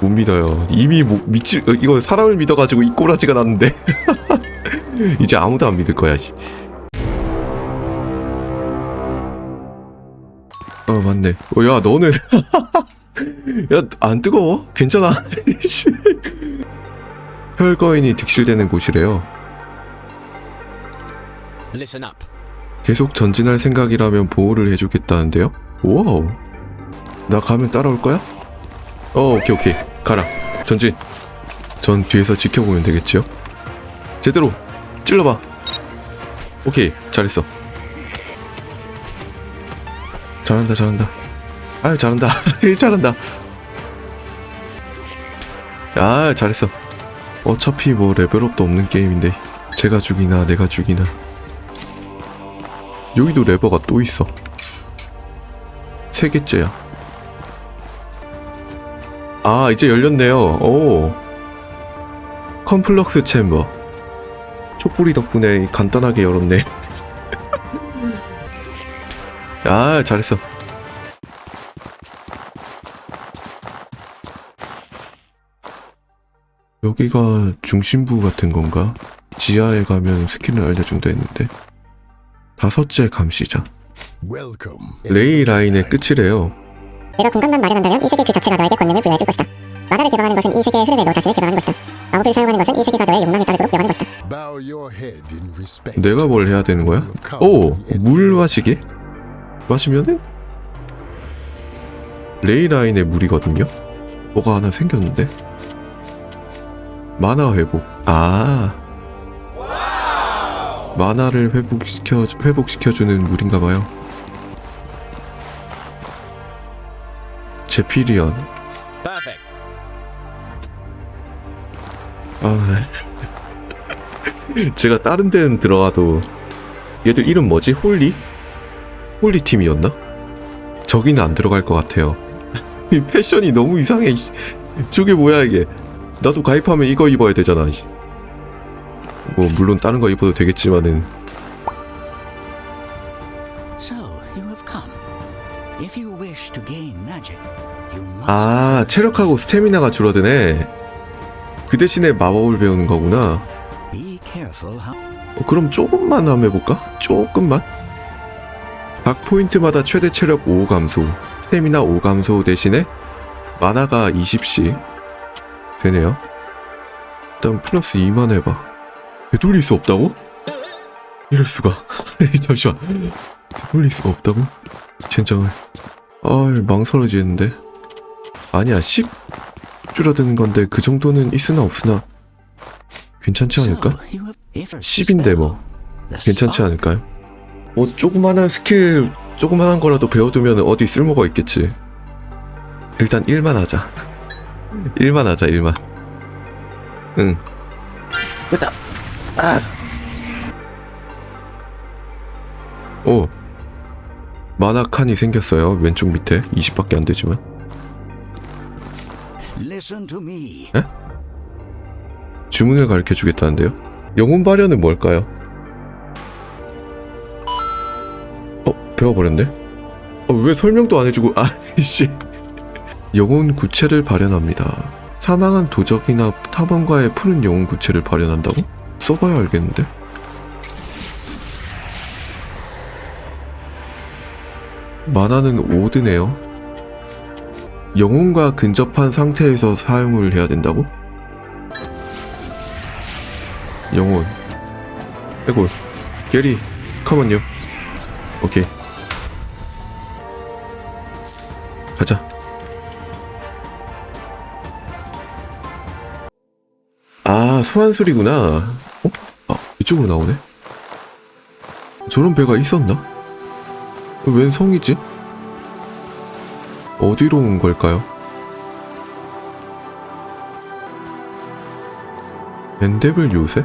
못 믿어요. 이미 뭐, 미치 어, 이거 사람을 믿어가지고 이 꼬라지가 났는데 이제 아무도 안 믿을 거야. 씨. 어 맞네. 어 야 너는 야 안 뜨거워? 괜찮아. 씨. 혈거인이 득실되는 곳이래요. Listen up. 계속 전진할 생각이라면 보호를 해주겠다는데요? 와우. 나 가면 따라올 거야? 어, 오케이, 오케이. 가라. 전진. 전 뒤에서 지켜보면 되겠지요? 제대로 찔러봐. 오케이, 잘했어. 잘한다, 잘한다. 아유, 잘한다. 잘한다. 아, 잘했어. 어차피 뭐 레벨업도 없는 게임인데 제가 죽이나 내가 죽이나 여기도 레버가 또 있어. 세 개째야. 아, 이제 열렸네요. 오. 컴플럭스 챔버. 촛불이 덕분에 간단하게 열었네. 아, 잘했어. 여기가 중심부 같은 건가? 지하에 가면 스킬을 알려준다 했는데. 다섯째 감시자. 레이 라인의 끝이래요. 내가 공간만 마련한다면 이 세계 그 자체가 너에게 권능을 부여해줄 것이다. 만화를 개방하는 것은 이 세계의 흐름에 너 자신을 개방하는 것이다. 마법을 사용하는 것은 이 세계가 너의 욕망에 따르도록 명하는 것이다. 내가 뭘 해야 되는 거야? 오, 물 마시기? 마시면은 레이 라인의 물이거든요. 뭐가 하나 생겼는데? 만화 회복. 아. 만화를 회복시켜 회복시켜주는 물인가 봐요. 제피리언. 아. 제가 다른 데는 들어가도 얘들 이름 뭐지? 홀리? 홀리 팀이었나? 저기는 안 들어갈 것 같아요. 이 패션이 너무 이상해. 저게 뭐야 이게? 나도 가입하면 이거 입어야 되잖아. 뭐 물론 다른 거 입어도 되겠지만은. 아 체력하고 스태미나가 줄어드네. 그 대신에 마법을 배우는 거구나. 어, 그럼 조금만 한번 해볼까? 조금만? 각 포인트마다 최대 체력 5 감소, 스태미나 5 감소 대신에 만화가 20씩 되네요. 일단 플러스 2만 해봐. 되돌릴 수 없다고? 이럴 수가. 잠시만. 되돌릴 수가 없다고? 젠장을. 아, 망설여지는데. 아니야, 10 줄어드는 건데 그 정도는 있으나 없으나 괜찮지 않을까? So, you have- if a 10인데 뭐 괜찮지 않을까요? 뭐 조그마한 스킬 조그마한 거라도 배워두면 어디 쓸모가 있겠지 일단 1만 하자 1만 하자 1만 응 됐다 아. 오. 만화 칸이 생겼어요. 왼쪽 밑에. 20밖에 안 되지만. Listen to me. 주문을 가르쳐 주겠다는데요? 영혼 발현은 뭘까요? 어 배워버렸네. 어, 왜 설명도 안 해주고 아이씨. 영혼 구체를 발현합니다. 사망한 도적이나 탐험가의 푸른 영혼 구체를 발현한다고? 써봐야 알겠는데? 만화는 5드네요. 영혼과 근접한 상태에서 사용을 해야 된다고? 영혼. 해골 게리 컴온요. 오케이. 가자. 아 소환술이구나 이쪽으로 나오네 저런 배가 있었나? 웬 성이지? 어디로 온 걸까요? 엔데블 요새?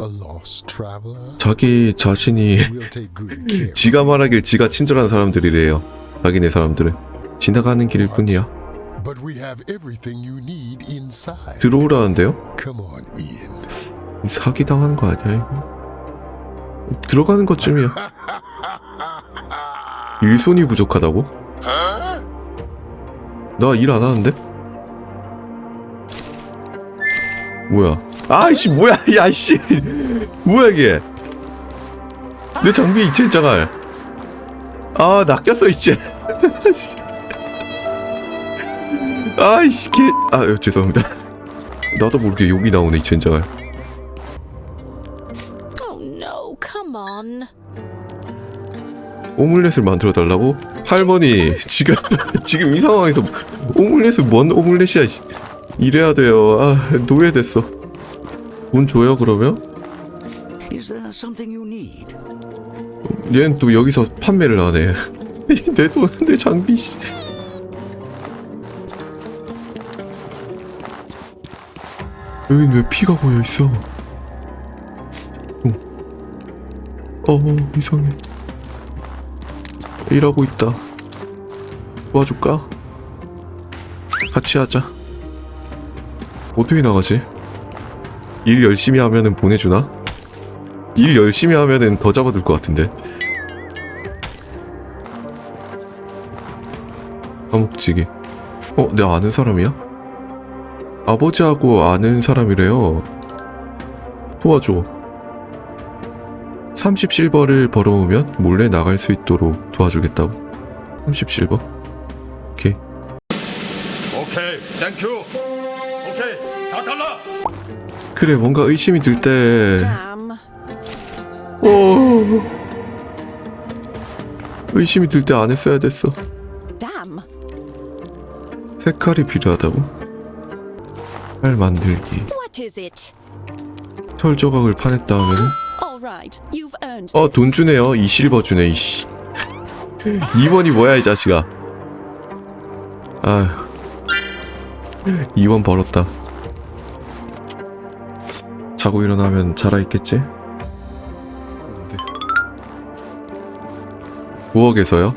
A lost traveler? 자기 자신이. 지가 말하길 지가 친절한 사람들이래요. 자기네 사람들은 지나가는 길일 뿐이야 But we have everything you need inside. 들어오라는데요? Come on in. 사기 당한 거 아니야 이거? 들어가는 것쯤이야 일손이 부족하다고? 나 일 안 하는데? 뭐야 아이씨 뭐야 야이씨. 뭐야 이게? 내 장비 이체 있잖아. 아 낚였어 이제. 아이씨 개 아 죄송합니다. 나도 모르게 욕이 나오네 이 젠장을 Oh. 오믈렛을 만들어 달라고? 할머니 지금 지금 이 상황에서 오믈렛은 뭔 오믈렛이야 씨. 이래야 돼요. 아 노예됐어 돈 줘요 그러면? 얘는 또 여기서 판매를 하네 내 돈 내 장비 씨. 여긴 왜 피가 고여 있어 어, 어 이상해 일하고 있다 도와줄까? 같이 하자 어떻게 나가지? 일 열심히 하면은 보내주나? 일 열심히 하면은 더 잡아둘 것 같은데 감옥지기 어? 내 아는 사람이야? 아버지하고 아는 사람이래요 도와줘 30실버를 벌어오면 몰래 나갈 수 있도록 도와주겠다고 30실버? 오케이 오케이, 땡큐. 오케이, 4달러. 그래 뭔가 의심이 들때 Damn. 어... 의심이 들 때 안 했어야 됐어. 색깔이 필요하다고? 칼 만들기? 철 조각을 파냈다 you've earned 어. 돈 주네요 이 실버 주네 이씨 2번이 뭐야 이 자식아 아휴 2번 벌었다 자고 일어나면 자라있겠지? 5억에서요?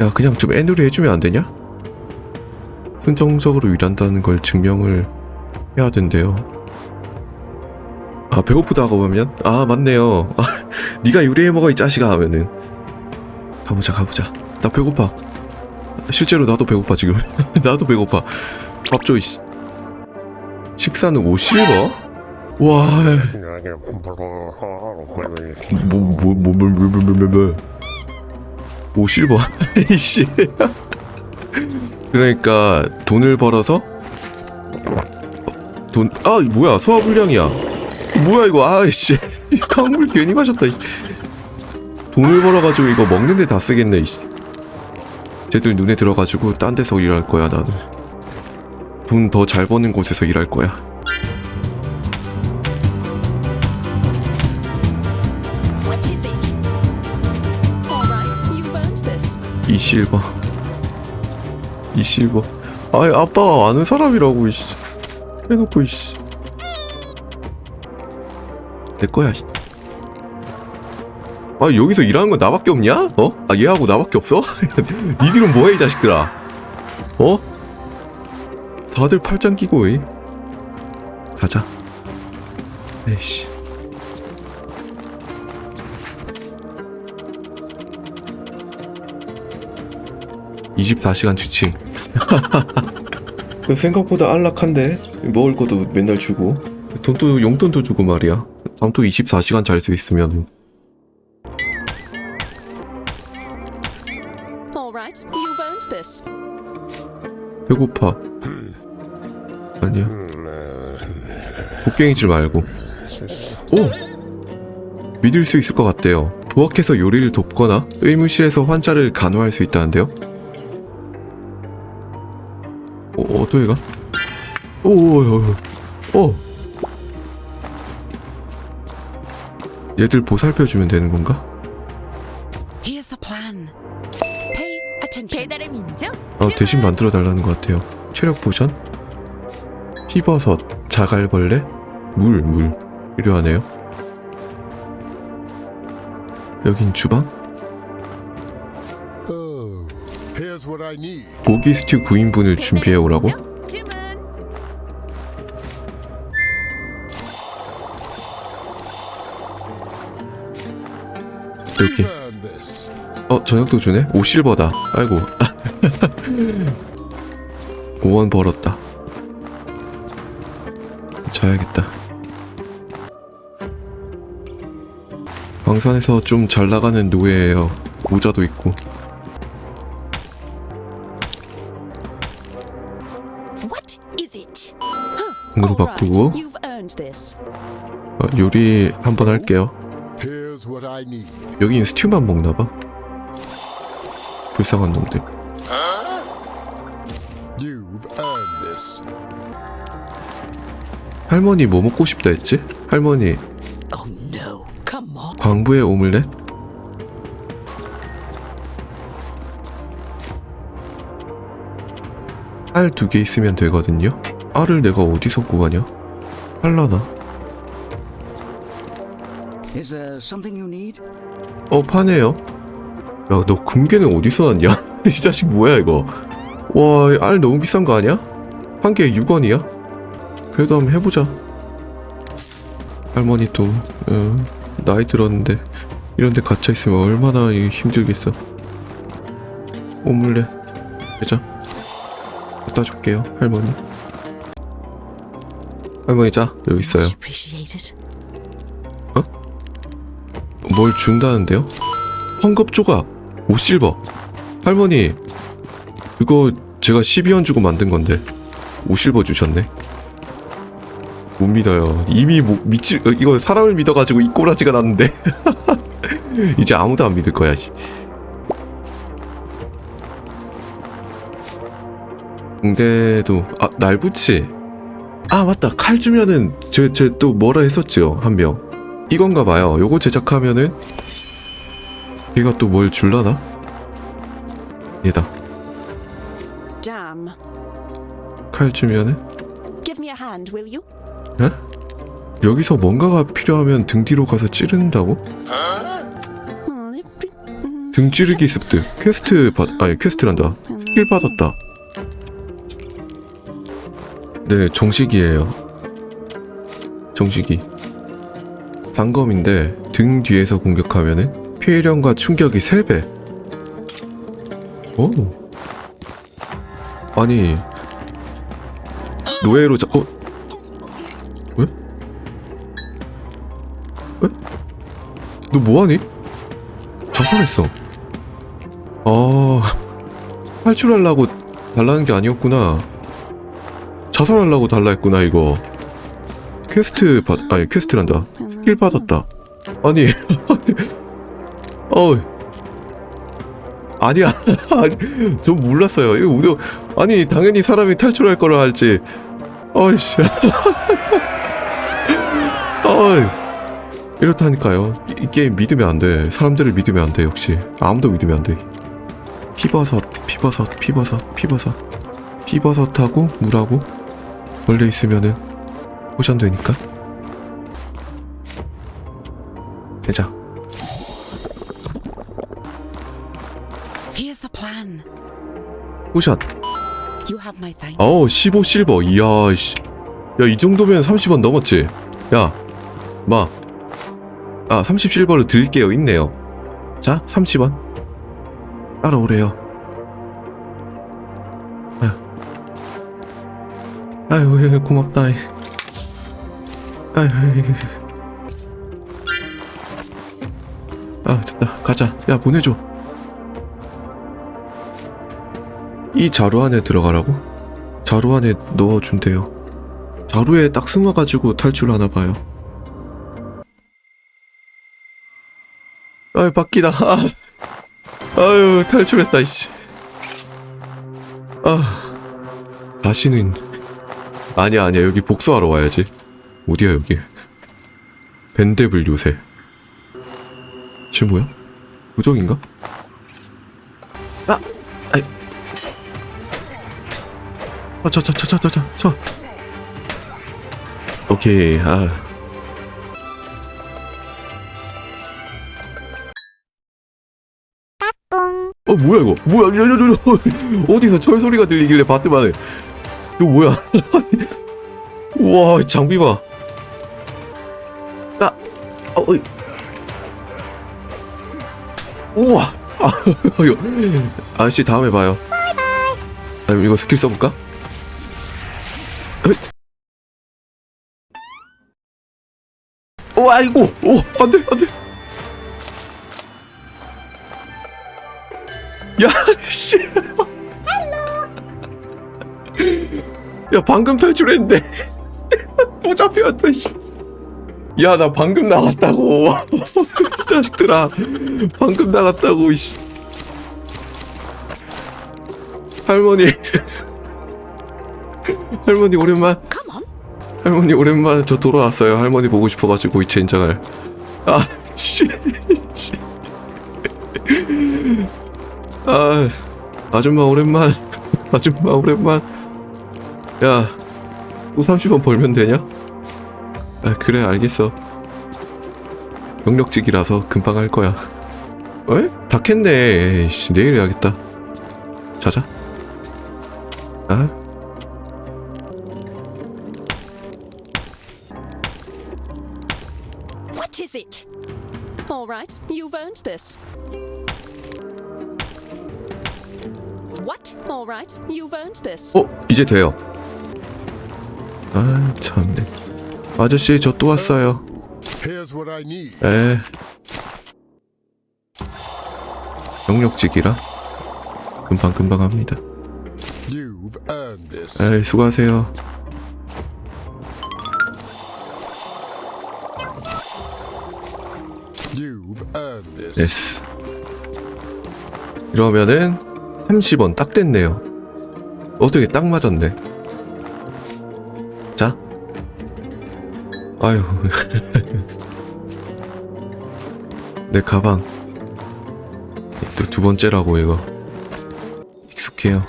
야 그냥 좀 애누리 해주면 안 되냐? 순정적으로 일한다는 걸 증명을 해야 된대요. 아 배고프다고 하면? 아 맞네요. 아 네가 요리해 먹어 이 자식아 하면은. 가보자 가보자. 나 배고파. 실제로 나도 배고파 지금. 나도 배고파. 밥 줘 이씨 식사는 5실버? 와. 뭐뭐 뭐 뭐 뭐 뭐 뭐 5실버 이씨. 그러니까 돈을 벌어서? 돈 아 뭐야 소화불량이야. 뭐야 이거? 아이씨. 강물 괜히 마셨다 이. 돈을 벌어가지고 이거 먹는데 다 쓰겠네 쟤들 눈에 들어가지고 딴 데서 일할 거야 나는 돈 더 잘 버는 곳에서 일할 거야 What is it? All right, you've earned this. 이 실버 이 실버 아이 아빠가 아는 사람이라고 이씨 해놓고 이씨 내 거야 씨. 아 여기서 일하는 건 나밖에 없냐? 어? 아 얘하고 나밖에 없어? 니들은 뭐해 이 자식들아 어? 다들 팔짱 끼고 왜 가자. 에이씨. (24시간) 주칭 그 생각보다 안락한데? 먹을 것도 맨날 주고. 돈도 용돈도 주고 말이야. 또 24시간 잘 수 있으면 All right, you've earned this. 배고파 아니야 곡괭이질 말고. 오! 믿을 수 있을 것 같대요. 부엌에서 요리를 돕거나 의무실에서 환자를 간호할 수 있다는데요? 어, 어떻게 가? 오오오 오. 얘들 보살펴 주면 되는 건가? 어, 대신 만들어 달라는 것 같아요. 체력 포션, 피버섯, 자갈벌레, 물, 물 필요하네요. 여긴 주방? Need. 고기 스튜 9인분을 준비해 오라고? earned this. 어 저녁도 주네? 5실버다 아이고 5원 벌었다 자야겠다 광산에서 좀 잘 나가는 노예예요 모자도 있고 What is it? 돈으로 All right, 바꾸고 You've earned this. 어, 요리 한번 할게요 Here's what I need. 여긴 스튜만 먹나봐 불쌍한 놈들 You've earned this. 할머니 뭐 먹고 싶다 했지? 할머니 Oh no. Come on. 광부의 오믈렛? 알 두 개 있으면 되거든요? 알을 내가 어디서 구하냐? 팔라나? Is there something you need? 어 파네요 야 너 금괴는 어디서 났냐? 이 자식 뭐야 이거 와알 너무 비싼 거 아니야? 한 개에 6원이야? 그래도 한번 해보자. 할머니 또 어, 나이 들었는데 이런 데 갇혀 있으면 얼마나 이- 힘들겠어. 오믈렛 되자. 갖다 줄게요 할머니. 할머니 자 여기 있어요. Appreciated. 뭘 준다는데요? 황급 조각 5실버. 할머니 이거 제가 12원 주고 만든 건데 5실버 주셨네 못 믿어요 이미 뭐, 미치 어, 이거 사람을 믿어가지고 이 꼬라지가 났는데 이제 아무도 안 믿을 거야 씨. 근데도 아 날붙이 아 맞다 칼 주면은 제또 뭐라 했었죠 한명 이건가 봐요. 요거 제작하면은 얘가 또 뭘 줄라나? 얘다. 칼 주면은 Give me a hand, will you? 여기서 뭔가가 필요하면 등 뒤로 가서 찌른다고? 등 찌르기 습득. 퀘스트 받 아니 퀘스트란다. 스킬 받았다. 네, 정식이에요. 정식이. 단검인데 등 뒤에서 공격하면은 피해량과 충격이 3배. 오. 아니 노예로 자 어? 너 뭐하니? 자살했어. 아 탈출하려고 달라는 게 아니었구나. 자살하려고 달라 했구나 이거. 퀘스트 받 아니 퀘스트란다. 스킬 받았다. 아니 어 아니야 아니, 전 몰랐어요. 이거 우리 아니 당연히 사람이 탈출할 거라 할지. 어이씨. 어이. 이렇다니까요. 이, 이 게임 믿으면 안 돼. 사람들을 믿으면 안 돼. 역시 아무도 믿으면 안 돼. 피버섯, 피버섯, 피버섯, 피버섯, 피버섯하고 물하고 원래 있으면은 포션 되니까. 되자. Here's the plan. 포션. 어우 15 실버. 이야 씨. 야 이 정도면 30원 넘었지. 야, 마. 아30 실버를 드릴게요. 있네요. 자 30원. 따라오래요. 아유, 아유 고맙다. 아유. 아 됐다. 가자. 야 보내줘. 이 자루 안에 들어가라고? 자루 안에 넣어준대요. 자루에 딱 숨어가지고 탈출하나 봐요. 아유 바뀌다. 아. 아유 탈출했다 이씨. 아 다시는 아니야 아니야 여기 복수하러 와야지. 어디야 여기? 벤데블 요새. 쟤 뭐야? 부적인가? 아, 아이. 아, 저, 저, 저, 저, 저, 저, 저. 오케이, 아. 뭐야 이거? 뭐야 야, 야, 야, 야. 어디서 철 소리가 들리길래 바트만을 이거 뭐야? 우와 장비 봐. 아, 어, 어이. 우와. 아저씨 다음에 봐요. 아, 이거 스킬 써볼까? 오 아이고. 오 안돼 안돼 야 씨 야 방금 탈출했는데 또 잡혀왔다 야나 방금 나갔다고 자식들아 방금 나갔다고 씨. 할머니 할머니 오랜만. 할머니 오랜만에 저 돌아왔어요. 할머니 보고 싶어가지고 이 젠장을. 아, 씨. 아, 아줌마 오랜만. 아줌마 오랜만. 야, 또 30원 벌면 되냐? 아, 그래 알겠어. 경력직이라서 금방 할 거야. 에? 다 캤네. 에이씨, 내일 해야겠다. 자자. 아? What? All right, you've earned this. 어, 이제 돼요. 아, 참네. 아저씨, 저 또 왔어요. Here's what I need. 에. 경력직이라 금방 금방 합니다. You've earned this. 에이, 수고하세요. You've earned this. 예스. 이러면은 30원 딱 됐네요. 어떻게 딱 맞았네. 자. 아유. 내 가방. 또 두 번째라고 이거. 익숙해요.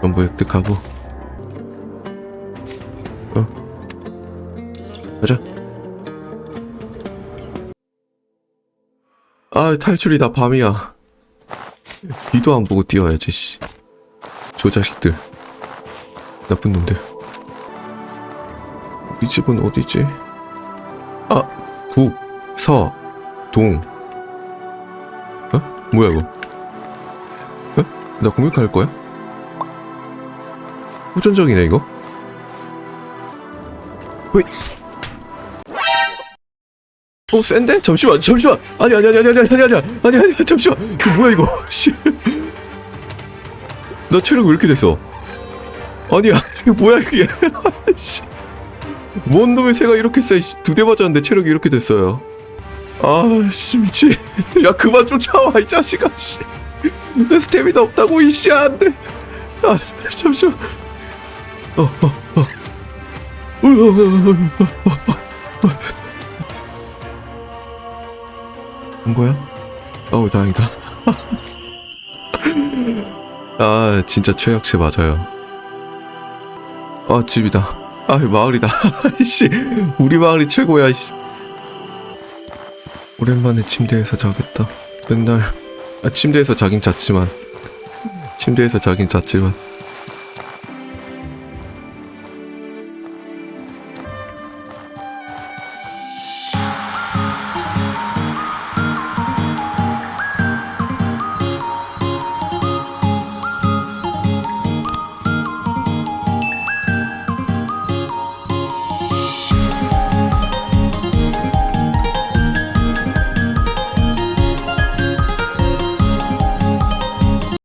전부 획득하고. 어. 가자. 아 탈출이 다 밤이야 뒤도 안 보고 뛰어야지 씨. 저 자식들 나쁜 놈들 이 집은 어디지? 아 북, 서, 동 어? 뭐야 이거 어? 나 공격할 거야? 호전적이네 이거 왜 어 센데? 잠시만 잠시만 아니 아니 아니 아니 아니 아니 아니 아니 아니 잠시만 그 뭐야 이거 씨나 체력 왜 이렇게 됐어 아니야 이거 뭐야 이게 씨. 뭔 놈의 새가 이렇게 세두 대 맞았는데 체력이 이렇게 됐어요 아씨 미치 야 그만 쫓아와 이 자식아 씨내 스태미나 없다고 이씨 안돼 아 잠시만 어어어 어, 어. 어, 어, 어, 어. 한 거야? 어우 다행이다. 아 진짜 최악체 맞아요. 아 집이다. 아 마을이다. 씨 우리 마을이 최고야. 씨. 오랜만에 침대에서 자겠다. 맨날 아, 침대에서 자긴 잤지만 침대에서 자긴 잤지만